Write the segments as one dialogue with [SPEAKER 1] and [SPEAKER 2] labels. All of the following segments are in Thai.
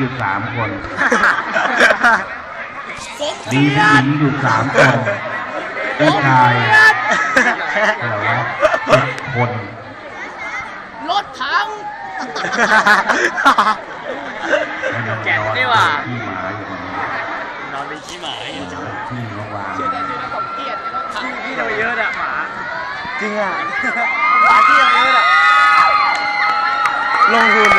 [SPEAKER 1] อยู่สามคน มีผู้หญิงอยู่สามคนผู้ชายอะไรวะเจ็ดคน
[SPEAKER 2] รถถัง
[SPEAKER 3] แก่นี่หว่า
[SPEAKER 1] ที่หมาอยู่ตรงนี้
[SPEAKER 3] นอนเป็นขี้หมาอยู่
[SPEAKER 1] ที่มาวาง
[SPEAKER 2] เชื่อได้เลยนะผมเกลียดรถถัง
[SPEAKER 3] ที่เราเยอะอะหมา
[SPEAKER 4] จริงอะหมาที่ยังเยอะอะลงทุน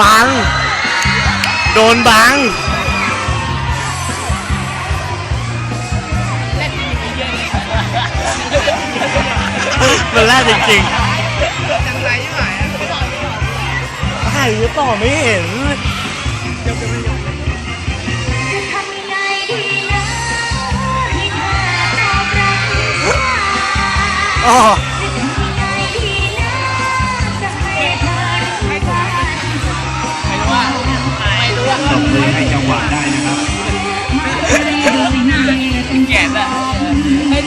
[SPEAKER 4] บัง โดนบัง มันแรกจริงๆ
[SPEAKER 2] จังไรใช่ไหม
[SPEAKER 4] ถ่ายหรือเปล่าไม่เห็น
[SPEAKER 5] จะทำยังไงดีนะให้เธอตอ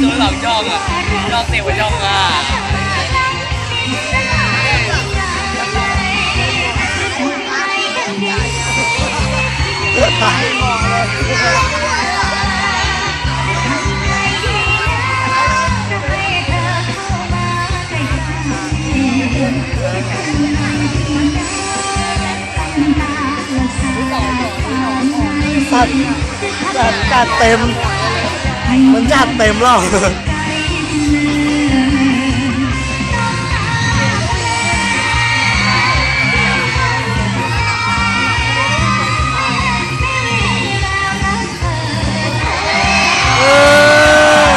[SPEAKER 1] ตัว
[SPEAKER 3] หลังจองอะจองเตะหัวจองอะ
[SPEAKER 4] จัดจัดจัดเต็ม มันจัดเต็มแล้วเออ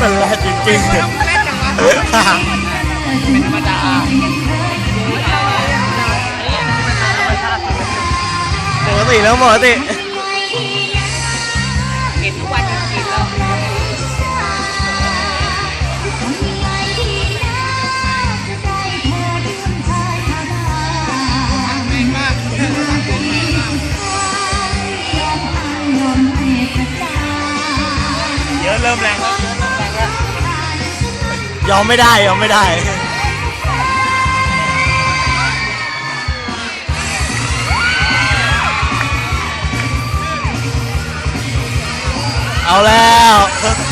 [SPEAKER 4] มันแรจริงๆ
[SPEAKER 2] เล่นจังวะเป็นธรรมดา
[SPEAKER 4] ปกติแล้วปกติ
[SPEAKER 2] กินทุกวันกินแล้วแม่งมาก
[SPEAKER 3] เยอะเริ่มแรงแล้ว
[SPEAKER 4] ยอมไม่ได้ ยอมไม่ได้ เอาแล้ว